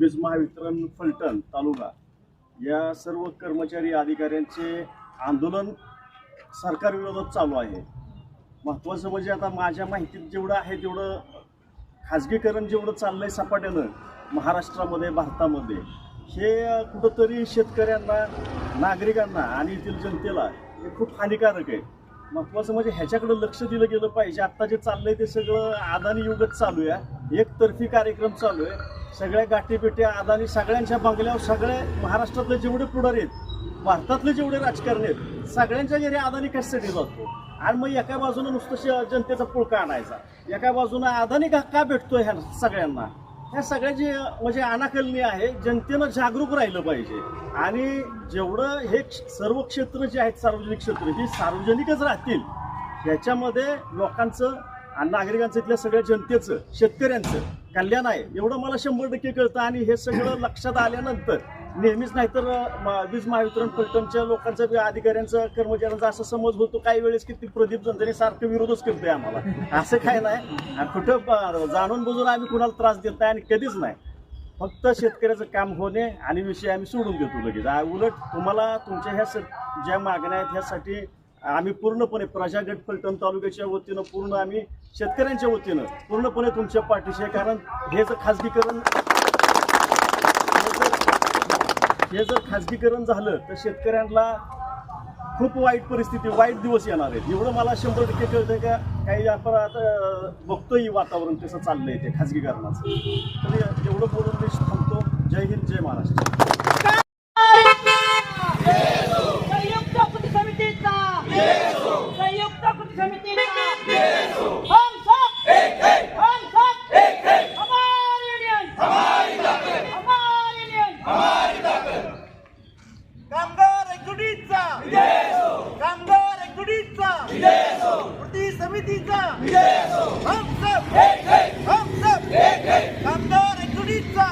वीज महावितरण फलटण तालुका. या सर्व कर्मचारी अधिकाऱ्यांचे आंदोलन सरकारविरोधात चालू आहे. महत्त्वाचं म्हणजे आता माझ्या माहितीत जेवढं आहे तेवढं खाजगीकरण जेवढं चाललंय सपाट्यानं महाराष्ट्रामध्ये भारतामध्ये हे कुठंतरी शेतकऱ्यांना नागरिकांना आणि येथील जनतेला हे खूप हानिकारक आहे. महत्त्वाचं म्हणजे ह्याच्याकडे लक्ष दिलं गेलं पाहिजे. आत्ता जे चाललंय ते सगळं अदानी युगच चालू आहे. एकतर्फी कार्यक्रम चालू आहे. सगळ्या गाठीपेट्या अदानी सगळ्यांच्या बंगल्यावर सगळे महाराष्ट्रातले जेवढे पुढारी आहेत भारतातले जेवढे राजकारणी आहेत सगळ्यांच्या घरी अदानी कशासाठी जातो आणि मग एका बाजूनं नुसतं जनतेचा पुळका आणायचा. एका बाजूनं अदानी का का भेटतोय ह्या सगळ्यांना? ह्या सगळ्याची म्हणजे अनाकलनी आहे जनतेनं जागरूक राहिलं पाहिजे. आणि जेवढं हे सर्व क्षेत्र जे आहेत सार्वजनिक क्षेत्र ही सार्वजनिकच राहतील. ह्याच्यामध्ये लोकांचं आणि नागरिकांचं इथल्या सगळ्या जनतेचं शेतकऱ्यांचं कल्याण आहे. एवढं मला शंभर टक्के कळतं आणि हे सगळं लक्षात आल्यानंतर नेहमीच नाहीतर वीज महावितरण फलटणच्या लोकांचा अधिकाऱ्यांचा कर्मचाऱ्यांचा असा समज होतो काही वेळेस की ती प्रदीप जनतेने सारखं विरोधच करतोय आम्हाला. असं काय नाही. आणि कुठं जाणून बुजून आम्ही कुणाला त्रास देत नाही आणि कधीच नाही. फक्त शेतकऱ्याचं काम होणे आणि विषय आम्ही सोडून देतो लगेच. उलट तुम्हाला तुमच्या ह्या स- ज्या मागण्या आहेत ह्यासाठी आम्ही पूर्णपणे प्रजागट फलटण तालुक्याच्या वतीनं पूर्ण आम्ही शेतकऱ्यांच्या वतीनं पूर्णपणे तुमच्या पाठीशी आहे. कारण हे जर खाजगीकरण हे जर- खाजगीकरण झालं तर शेतकऱ्यांना खूप वाईट परिस्थिती वाईट दिवस येणार आहेत. एवढं मला शंभर टक्के कळतं का? काही आपण आता बघतोय वातावरण कसं चाललंय ते खाजगीकरणाचं तर एवढं बोलून मी थांबतो. जय हिंद जय महाराष्ट्र. खरेदीचा हम सब. हम सब. कामदार एकचा